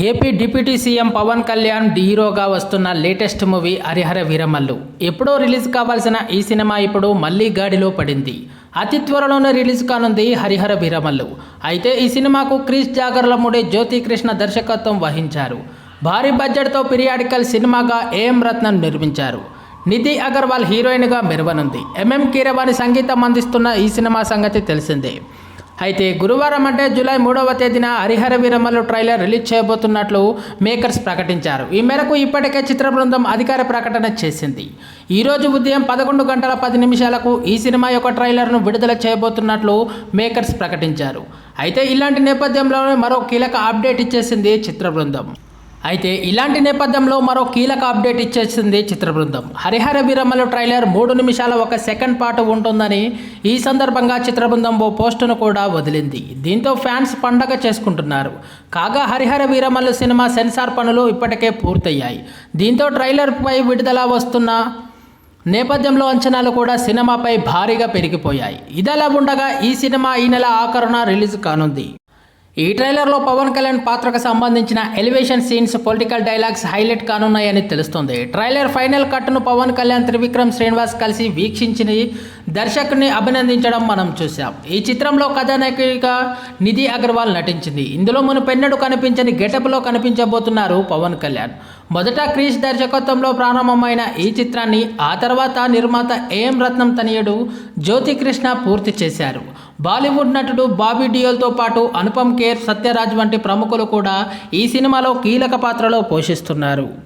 AP deputy CM Pawan Kalyan హీరోగా వస్తున్న latest movie Harihara Veeramallu. ఎప్పుడో రిలీజ్ కావాల్సిన ఈ సినిమా ఇప్పుడు మళ్ళీ గాడిలో పడింది. అతి త్వరలోనే రిలీజ్ కానుంది హరిహర వీరమల్లు. అయితే ఈ సినిమాకు క్రిష్ జాగర్లముడే జ్యోతి కృష్ణ దర్శకత్వం వహించారు. భారీ బడ్జెట్తో పిరియాడికల్ సినిమాగా ఏఎం రత్నం నిర్మించారు. నిధి అగర్వాల్ హీరోయిన్గా మెరవనుంది. ఎంఎం కీరవాణి సంగీతం అందిస్తున్న ఈ సినిమా సంగతి తెలిసిందే. అయితే గురువారం అంటే జూలై మూడవ తేదీన హరిహర వీరమల్లు ట్రైలర్ రిలీజ్ చేయబోతున్నట్లు మేకర్స్ ప్రకటించారు. ఈ మేరకు ఇప్పటికే చిత్ర బృందం అధికార ప్రకటన చేసింది. ఈరోజు ఉదయం పదకొండు గంటల పది నిమిషాలకు ఈ సినిమా యొక్క ట్రైలర్ను విడుదల చేయబోతున్నట్లు మేకర్స్ ప్రకటించారు. అయితే ఇలాంటి నేపథ్యంలోనే మరో కీలక అప్డేట్ ఇచ్చేసింది చిత్ర బృందం. అయితే ఇలాంటి నేపథ్యంలో మరో కీలక అప్డేట్ ఇచ్చేసింది చిత్ర బృందం హరిహర వీరమ్మలు ట్రైలర్ మూడు నిమిషాల ఒక సెకండ్ పాటు ఉంటుందని ఈ సందర్భంగా చిత్ర బృందం ఓ పోస్టును కూడా వదిలింది. దీంతో ఫ్యాన్స్ పండగ చేసుకుంటున్నారు. కాగా హరిహర వీరమ్మలు సినిమా సెన్సార్ పనులు ఇప్పటికే పూర్తయ్యాయి. దీంతో ట్రైలర్పై విడుదల వస్తున్న నేపథ్యంలో అంచనాలు కూడా సినిమాపై భారీగా పెరిగిపోయాయి. ఇదలా ఉండగా ఈ సినిమా ఈ నెల ఆఖరున రిలీజ్ కానుంది. ఈ ట్రైలర్లో పవన్ కళ్యాణ్ పాత్రకు సంబంధించిన elevation scenes political dialogues highlight కానున్నాయని తెలుస్తుంది. ట్రైలర్ ఫైనల్ కట్ను పవన్ కళ్యాణ్ త్రివిక్రమ్ శ్రీనివాస్ కలిసి వీక్షించి దర్శకుని అభినందించడం మనం చూసాం ఈ చిత్రంలో కథానాయకుడిగా నిధి అగర్వాల్ నటించింది. ఇందులో మునుపెన్నడు కనిపించని గెటప్లో కనిపించబోతున్నారు పవన్ కళ్యాణ్. మొదట క్రీష్ దర్శకత్వంలో ప్రారంభమైన ఈ చిత్రాన్ని ఆ తర్వాత నిర్మాత ఏఎం రత్నం తనయుడు జ్యోతి కృష్ణ పూర్తి చేశారు. బాలీవుడ్ నటుడు బాబీ డియోల్తో పాటు అనుపమ్ ఖేర్ సత్యరాజ్ వంటి ప్రముఖులు కూడా ఈ సినిమాలో కీలక పాత్రలో పోషిస్తున్నారు.